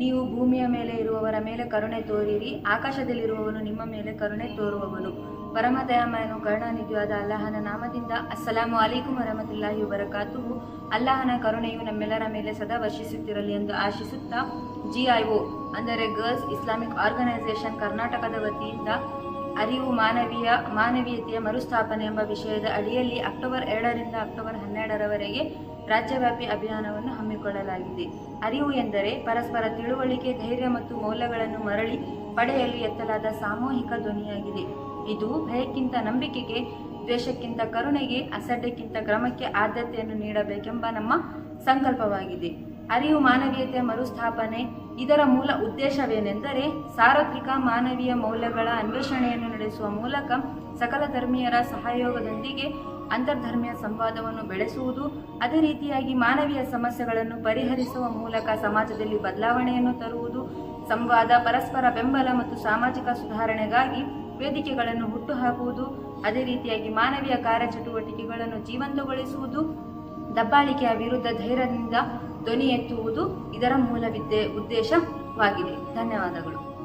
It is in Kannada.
ನೀವು ಭೂಮಿಯ ಮೇಲೆ ಇರುವವರ ಮೇಲೆ ಕರುಣೆ ತೋರಿರಿ, ಆಕಾಶದಲ್ಲಿರುವವನು ನಿಮ್ಮ ಮೇಲೆ ಕರುಣೆ ತೋರುವವನು. ಪರಮ ದಯಾಮಯನು ಕರುಣಾನಿಧಿಯಾದ ಅಲ್ಲಾಹನ ನಾಮದಿಂದ, ಅಸ್ಸಲಾಮು ಅಲೈಕುಂ ವರಹಮತುಲ್ಲಾಹಿ ವಬರಕಾತು ಅಲ್ಲಾಹನ ಕರುಣೆಯು ನಮ್ಮೆಲ್ಲರ ಮೇಲೆ ಸದಾ ವರ್ಷಿಸುತ್ತಿರಲಿ ಎಂದು ಆಶಿಸುತ್ತಾ, ಜಿಐಒ, ಅಂದರೆ ಗರ್ಲ್ಸ್ ಇಸ್ಲಾಮಿಕ್ ಆರ್ಗನೈಸೇಷನ್ ಕರ್ನಾಟಕದ ವತಿಯಿಂದ ಅರಿವು ಮಾನವೀಯ, ಮಾನವೀಯತೆಯ ಮರುಸ್ಥಾಪನೆ ಎಂಬ ವಿಷಯದ ಅಡಿಯಲ್ಲಿ ಅಕ್ಟೋಬರ್ ಎರಡರಿಂದ ಅಕ್ಟೋಬರ್ ಹನ್ನೆರಡರವರೆಗೆ ರಾಜ್ಯವ್ಯಾಪಿ ಅಭಿಯಾನವನ್ನು ಹಮ್ಮಿಕೊಳ್ಳಲಾಗಿದೆ. ಅರಿವು ಎಂದರೆ ಪರಸ್ಪರ ತಿಳುವಳಿಕೆ, ಧೈರ್ಯ ಮತ್ತು ಮೌಲ್ಯಗಳನ್ನು ಮರಳಿ ಪಡೆಯಲು ಎತ್ತಲಾದ ಸಾಮೂಹಿಕ ಧ್ವನಿಯಾಗಿದೆ. ಇದು ಭಯಕ್ಕಿಂತ ನಂಬಿಕೆಗೆ, ದ್ವೇಷಕ್ಕಿಂತ ಕರುಣೆಗೆ, ಅಸಡ್ಡೆಕ್ಕಿಂತ ಕ್ರಮಕ್ಕೆ ಆದ್ಯತೆಯನ್ನು ನೀಡಬೇಕೆಂಬ ನಮ್ಮ ಸಂಕಲ್ಪವಾಗಿದೆ. ಅರಿವು ಮಾನವೀಯತೆಯ ಮರುಸ್ಥಾಪನೆ. ಇದರ ಮೂಲ ಉದ್ದೇಶವೇನೆಂದರೆ ಸಾರ್ವತ್ರಿಕ ಮಾನವೀಯ ಮೌಲ್ಯಗಳ ಅನ್ವೇಷಣೆಯನ್ನು ನಡೆಸುವ ಮೂಲಕ ಸಕಲ ಧರ್ಮೀಯರ ಸಹಯೋಗದೊಂದಿಗೆ ಅಂತರ್ಧರ್ಮೀಯ ಸಂವಾದವನ್ನು ಬೆಳೆಸುವುದು, ಅದೇ ರೀತಿಯಾಗಿ ಮಾನವೀಯ ಸಮಸ್ಯೆಗಳನ್ನು ಪರಿಹರಿಸುವ ಮೂಲಕ ಸಮಾಜದಲ್ಲಿ ಬದಲಾವಣೆಯನ್ನು ತರುವುದು, ಸಂವಾದ, ಪರಸ್ಪರ ಬೆಂಬಲ ಮತ್ತು ಸಾಮಾಜಿಕ ಸುಧಾರಣೆಗಾಗಿ ವೇದಿಕೆಗಳನ್ನು ಹುಟ್ಟುಹಾಕುವುದು, ಅದೇ ರೀತಿಯಾಗಿ ಮಾನವೀಯ ಕಾರ್ಯಚಟುವಟಿಕೆಗಳನ್ನು ಜೀವಂತಗೊಳಿಸುವುದು, ದಬ್ಬಾಳಿಕೆಯ ವಿರುದ್ಧ ಧೈರ್ಯದಿಂದ ಧ್ವನಿ ಎತ್ತುವುದು ಇದರ ಮೂಲವಿದ್ದೆ ಉದ್ದೇಶವಾಗಿದೆ. ಧನ್ಯವಾದಗಳು.